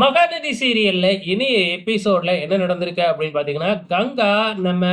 மகாநதி சீரியல்ல இனிய எபிசோட்ல என்ன நடந்திருக்கு அப்படின்னு பாத்தீங்கன்னா கங்கா நம்ம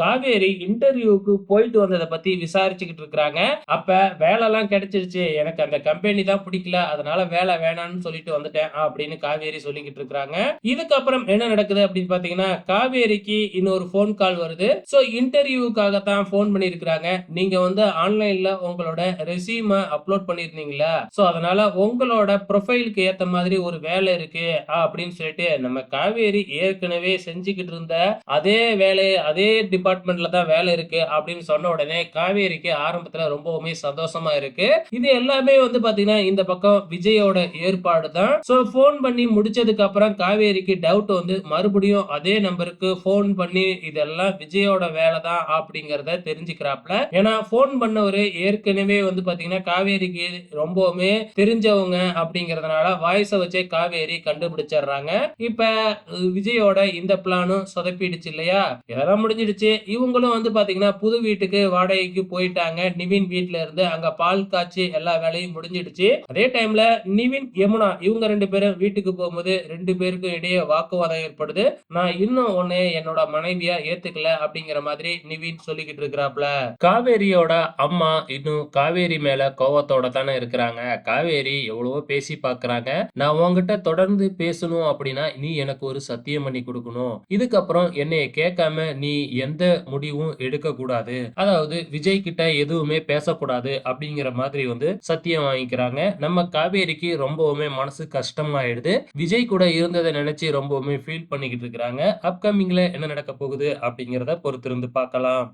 காவேரி இன்டர்வியூக்கு போயிட்டு வந்ததை பத்தி விசாரிச்சுக்கிட்டு இருக்கிறாங்க. அப்ப வேலை எல்லாம் கிடைச்சிருச்சு. எனக்கு அந்த கம்பெனி தான் பிடிக்கல. அதனால வேலை வேணாம்னு சொல்லிட்டு வந்துட்டேன் அப்படின்னு காவேரி சொல்லிக்கிட்டு இருக்கிறாங்க. இதுக்கப்புறம் என்ன நடக்குது அப்படின்னு பாத்தீங்கன்னா காவேரிக்கு இன்னொரு ஃபோன் கால் வருது. ஸோ இன்டர்வியூக்காக தான் ஃபோன் பண்ணியிருக்கிறாங்க. நீங்க வந்து ஆன்லைன்ல உங்களோட ரெசியூம அப்லோட் பண்ணிருந்தீங்களா ஸோ அதனால உங்களோட ப்ரொஃபைலுக்கு ஏத்த மாதிரி ஒரு வேலை இருக்கு. அப்படின்னு சொல்லிட்டு நம்ம காவேரி ஏற்கனவே செஞ்சுக்கிட்டு இருந்த அதே வேலை அதே டிபார்ட்மெண்ட்ல தான் வேலை இருக்கு அப்படின்னு சொன்ன உடனே காவேரிக்கு ஆரம்பத்துல ரொம்பவுமே சந்தோஷமா இருக்கு. இது எல்லாமே வந்து பாத்தீங்கன்னா இந்த பக்கம் விஜயோட ஏற்பாடு தான். சோ ஃபோன் பண்ணி முடிச்சதுக்கு அப்புறம் காவேரிக்கு டவுட் வந்து மறுபடியும் அதே நம்பருக்கு ஃபோன் பண்ணி இதெல்லாம் விஜயோட வேலை தான் அப்படிங்கறத தெரிஞ்சுக்கிறாப்ல ஏன்னா ஃபோன் பண்ணவர் ஏற்கனவே வந்து பாத்தீங்கன்னா காவேரிக்கு ரொம்பவுமே தெரிஞ்சவங்க அப்படிங்கறதுனால வாய்ஸை வச்சே காவேரி கண்டுபிடிச்சிடுறாங்க. இப்ப விஜயோட இந்த பிளானும் சொதப்பிடுச்சு இல்லையா? இதெல்லாம் முடிஞ்சிடுச்சு. இவங்களும் வந்து பாத்தீங்கன்னா புது வீட்டுக்கு வாடகைக்கு போயிட்டாங்க. நிவின் வீட்ல இருந்து அங்க பால் காய்ச்சி எல்லா வேலையும் முடிஞ்சிடுச்சு. அதே டைம்ல நிவின் யமுனா இவங்க ரெண்டு பேரும் வீட்டுக்கு போகும்போது ரெண்டு பேருக்கும் இடையே வாக்குவாதம் ஏற்படுது. நான் இன்னும் ஒன்னு என்னோட மனைவியா ஏத்துக்கல அப்படிங்கிற மாதிரி நிவின் சொல்லிக்கிட்டு இருக்கிறாப்ல. காவேரியோட அம்மா இன்னும் காவேரி மேல கோவத்தோட தானே இருக்கிறாங்க. காவேரி எவ்வளவோ பேசி பாக்குறாங்க. நான் உன்கிட்ட தொடர்ந்து பேசணும் அப்படின்னா நீ எனக்கு ஒரு சத்தியம் பண்ணி கொடுக்கணும். இதுக்கப்புறம் என்னைய கேட்காம நீ எந்த முடிவும் எடுக்க கூடாது அதாவது விஜய் கிட்ட எதுவுமே பேசக்கூடாது. அப்படிங்கிற மாதிரி வந்து சத்தியம் வாங்கிக்கிறாங்க. நம்ம காவேரிக்கு ரொம்பவுமே மனசு கஷ்டமாயிடுது. விஜய் கூட இருந்ததை நினைச்சு ரொம்பவுமே ஃபீல் பண்ணிக்கிட்டு இருக்கிறாங்க. அப்கமிங்ல என்ன நடக்க போகுது அப்படிங்கிறத பொறுத்திருந்து பார்க்கலாம்.